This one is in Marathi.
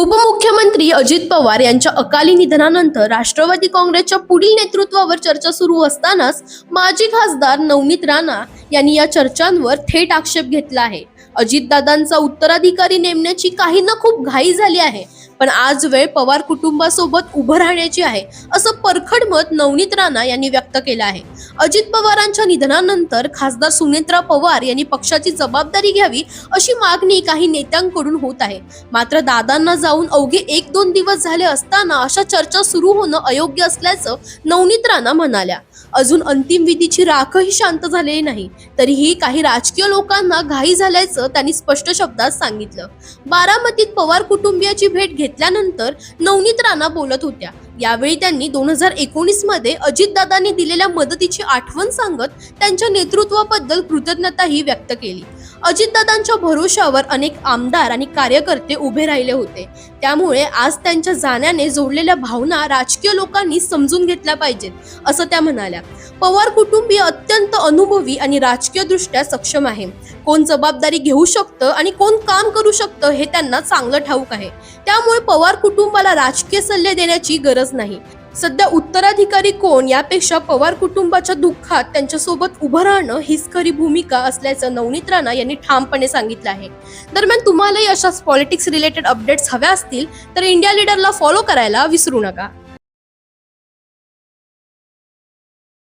उपमुख्यमंत्री अजित पवार यांच्या अकाली निधनानंतर राष्ट्रवादी काँग्रेसच्या पुढील नेतृत्वावर चर्चा सुरू असतानाच माजी खासदार नवनीत राणा यांनी या चर्चांवर थेट आक्षेप घेतला आहे. अजितदादांचा उत्तराधिकारी नेमण्याची काहींना खूप घाई झाली आहे. पण आज वेळ पवार कुटुंबासोबत उभं राहण्याची आहे असं परखड मत नवनीत राणा यांनी व्यक्त केलं आहे. अजित पवारांच्या निधनानंतर खासदार सुनेत्रा पवार यांनी पक्षाची जबाबदारी घ्यावी अशी मागणी काही नेत्यांकडून होत आहे. मात्र दादांना जाऊन अवघे एक दोन दिवस झाले असताना अशा चर्चा सुरू होणं अयोग्य असल्याचं नवनीत राणा म्हणाल्या. अजून अंतिम विधीची राखही शांत झालेली नाही तरीही काही राजकीय लोकांना घाई झाल्याचं त्यांनी स्पष्ट शब्दात सांगितलं. बारामतीत पवार कुटुंबियाची भेट घेतल्यानंतर नवनीत राणा बोलत होत्या. यावेळी त्यांनी दोन हजार एकोणीसमध्ये अजितदादांनी दिलेल्या मदतीची आठवण सांगत त्यांच्या नेतृत्वाबद्दल कृतज्ञताही व्यक्त केली. अजितदादांच्या भरोशावर अनेक आमदार आणि कार्यकर्ते उभे राहिले होते. त्यामुळे आज त्यांच्या जाण्याने जोडलेल्या भावना राजकीय लोकांनी समजून घेतल्या पाहिजेत असं त्या म्हणाल्या. पवार कुटुंबीय अत्यंत अनुभवी आणि राजकीय दृष्ट्या सक्षम आहे. कोण जबाबदारी घेऊ शकतं आणि कोण काम करू शकतं हे त्यांना चांगलं ठाऊक आहे. त्यामुळे पवार कुटुंबाला राजकीय सल्ले देण्याची गरज गरज नाही. सध्या उत्तराधिकारी कोण यापेक्षा पवार कुटुंबाच्या दुःखात त्यांच्यासोबत उभं राहणं हीच खरी भूमिका असल्याचं नवनीत राणा यांनी ठामपणे सांगितलं आहे. दरम्यान तुम्हालाही अशाच पॉलिटिक्स रिलेटेड अपडेट्स हव्या असतील तर इंडिया लीडरला फॉलो करायला विसरू नका.